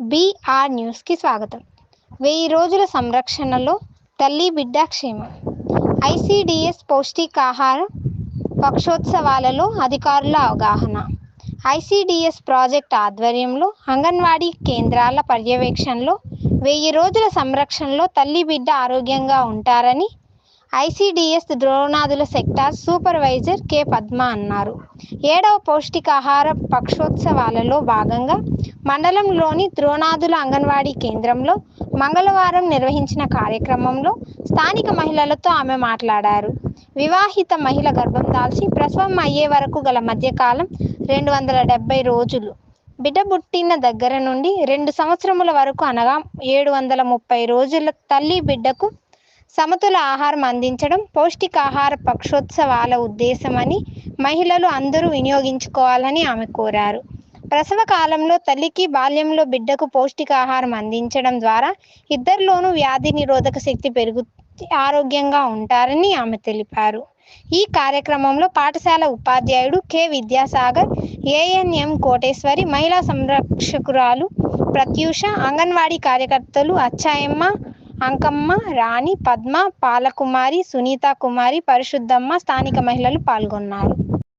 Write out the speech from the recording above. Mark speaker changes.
Speaker 1: BR న్యూస్కి స్వాగతం. వెయ్యి రోజుల సంరక్షణలో తల్లి బిడ్డ క్షేమం. ఐసిడిఎస్ పౌష్టికాహార పక్షోత్సవాలలో అధికారుల అవగాహన. ఐసిడిఎస్ ప్రాజెక్ట్ ఆధ్వర్యంలో అంగన్వాడీ కేంద్రాల పర్యవేక్షణలో వెయ్యి రోజుల సంరక్షణలో తల్లి బిడ్డ ఆరోగ్యంగా ఉంటారని ICDS Dronadula sector supervisor K Padma అన్నారు. ఏడవ పౌష్టికాహార పక్షోత్సవాలలో భాగంగా మండలంలోని ద్రోణాదుల అంగన్వాడీ కేంద్రంలో మంగళవారం నిర్వహించిన కార్యక్రమంలో స్థానిక మహిళలతో ఆమె మాట్లాడారు. వివాహిత మహిళ గర్భం దాల్చి ప్రసవం అయ్యే వరకు గల మధ్యకాలం రెండు వందల డెబ్బై రోజులు. బిడ్డ పుట్టిన దగ్గర నుండి రెండు సంవత్సరముల వరకు అనగా ఏడు వందల ముప్పై రోజుల తల్లి బిడ్డకు సమతుల ఆహారం అందించడం పౌష్టికాహార పక్షోత్సవాల ఉద్దేశమని మహిళలు అందరూ వినియోగించుకోవాలని ఆమె కోరారు. ప్రసవ కాలంలో తల్లికి బాల్యంలో బిడ్డకు పౌష్టికాహారం అందించడం ద్వారా ఇద్దరిలోనూ వ్యాధి నిరోధక శక్తి పెరుగు ఆరోగ్యంగా ఉంటారని ఆమె తెలిపారు. ఈ కార్యక్రమంలో పాఠశాల ఉపాధ్యాయుడు కె. విద్యాసాగర్ ఏఎన్ఎం కోటేశ్వరి మహిళా సంరక్షకురాలు ప్రత్యూష అంగన్వాడీ కార్యకర్తలు అచ్చాయమ్మ అంకమ్మ రాణి పద్మ పాలకుమారి సునీత కుమారి పరిశుద్ధమ్మ స్థానిక మహిళలు పాల్గొన్నారు.